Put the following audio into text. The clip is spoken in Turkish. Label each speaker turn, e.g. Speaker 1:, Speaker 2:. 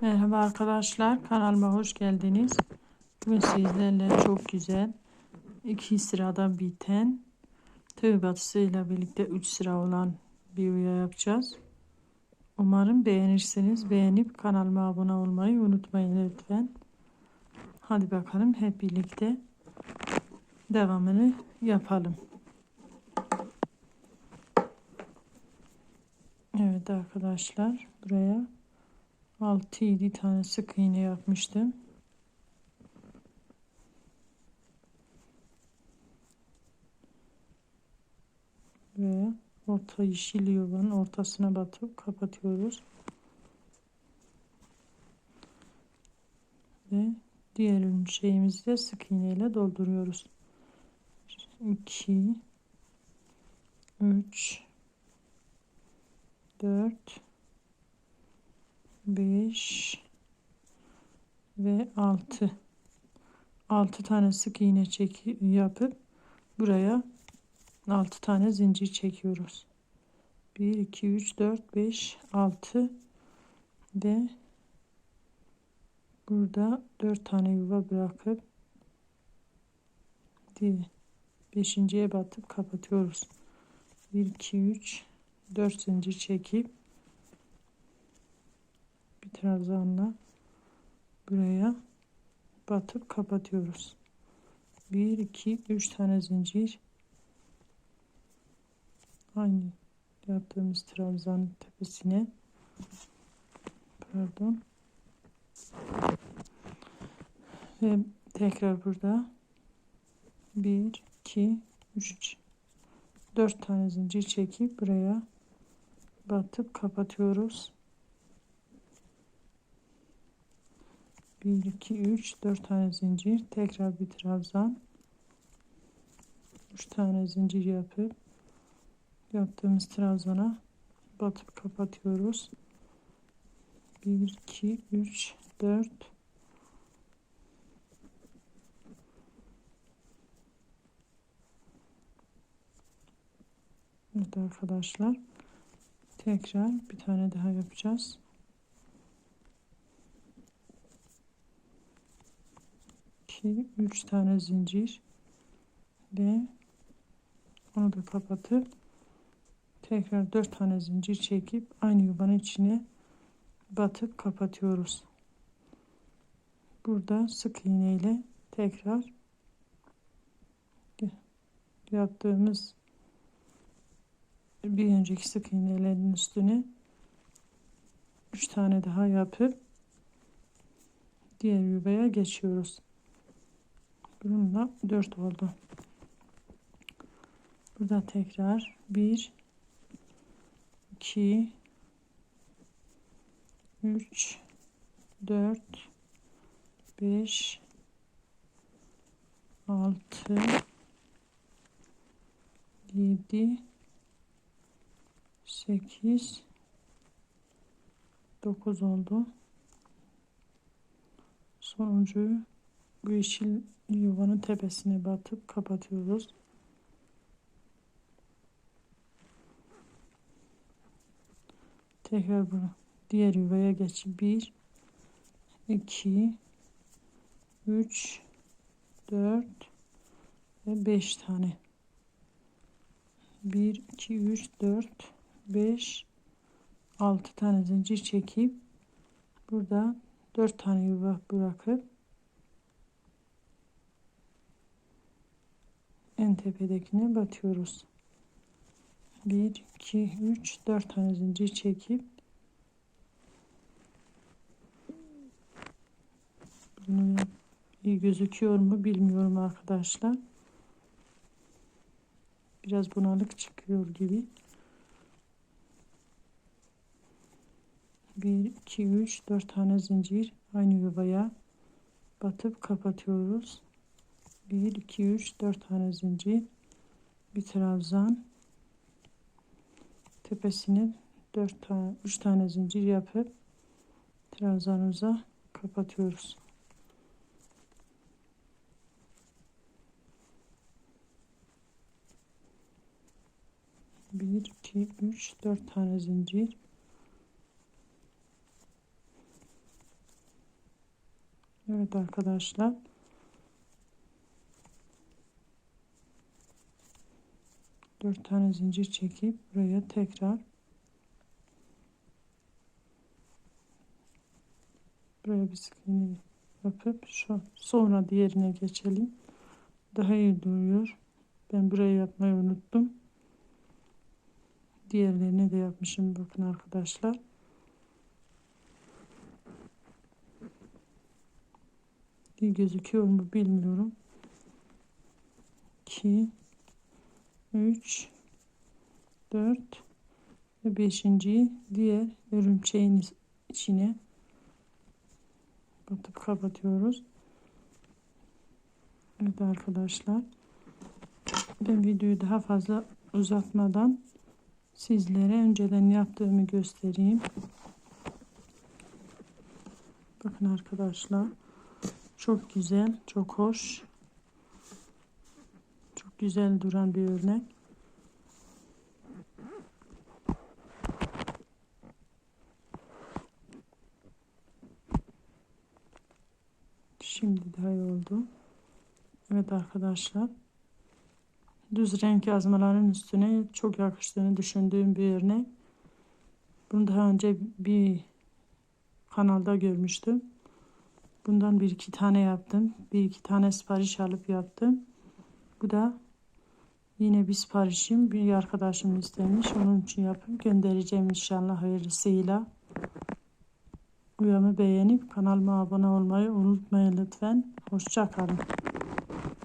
Speaker 1: Merhaba arkadaşlar kanalıma hoş geldiniz. Bugün sizlerle çok güzel iki sırada biten tığ batısıyla birlikte 3 sıra olan bir uya yapacağız. Umarım beğenirsiniz. Beğenip kanalıma abone olmayı unutmayın lütfen. Hadi bakalım hep birlikte devamını yapalım. Evet arkadaşlar buraya 6-7 tane sık iğne yapmıştım. Ve orta yeşil yuvanın ortasına batıp kapatıyoruz. Ve diğer şeyimizi de sık iğne ile dolduruyoruz. 2 3 4 5 ve 6 6 tane sık iğne çek yapıp buraya 6 tane zincir çekiyoruz. 1 2 3 4 5 6 ve burada 4 tane yuva bırakıp diye beşinciye batıp kapatıyoruz. 1 2 3 4 zincir çekip trabzanla buraya batıp kapatıyoruz. 1 2 3 tane zincir. Aynı yaptığımız trabzan tepesine. Pardon. Ve tekrar burada 1 2 3 4 tane zincir çekip buraya batıp kapatıyoruz 1 2 3 4 tane zincir. Tekrar bir trabzan. 3 tane zincir yapıp yaptığımız trabzana batıp kapatıyoruz. 1 2 3 4 Evet arkadaşlar tekrar bir tane daha yapacağız 2 3 tane zincir ve onu da kapatıp tekrar 4 tane zincir çekip aynı yuvanın içine batıp kapatıyoruz. Burada sık iğne ile tekrar yaptığımız bir önceki sık iğnelerin üstüne 3 tane daha yapıp diğer yuvaya geçiyoruz. Bununla 4 oldu. Burada tekrar 1 2 3 4 5 6 7 8 9 oldu. Sonuncuyu bu yeşil yuvanın tepesine batıp kapatıyoruz. Tekrar bunu diğer yuvaya geçip 1 2 3 4 ve 5 tane 1 2 3 4 5 6 tane zincir çekip burada 4 tane yuva bırakıp en tepedekine batıyoruz. 1 2 3 4 tane zincir çekip bunu iyi gözüküyor mu bilmiyorum arkadaşlar. Biraz bunalık çıkıyor gibi. 1 2 3 4 tane zincir aynı yuvaya batıp kapatıyoruz. 1 2 3 4 tane zincir bir trabzan tepesini 4 tane 3 tane zincir yapıp trabzanımıza kapatıyoruz. Bir, iki, üç, dört tane zincir. Evet arkadaşlar. Dört tane zincir çekip buraya tekrar buraya bir sık iğne yapıp şu sonra diğerine geçelim. Daha iyi duruyor. Ben burayı yapmayı unuttum. Diğerlerini de yapmışım bakın arkadaşlar. İyi gözüküyor mu bilmiyorum. 2 3 4 ve 5. diğer örümceğin içine batıp kapatıyoruz. Evet arkadaşlar. Ben videoyu daha fazla uzatmadan sizlere önceden yaptığımı göstereyim. Bakın arkadaşlar. Çok güzel, çok hoş. Güzel duran bir örnek. Şimdi daha iyi oldu. Evet arkadaşlar. Düz renk yazmaların üstüne çok yakıştığını düşündüğüm bir örnek. Bunu daha önce bir kanalda görmüştüm. Bundan bir iki tane yaptım. Bir iki tane sipariş alıp yaptım. Bu da yine bir siparişim. Bir arkadaşım istemiş. Onun için yapıp göndereceğim inşallah hayırlısıyla. Uyamı beğenip kanalıma abone olmayı unutmayın lütfen. Hoşça kalın.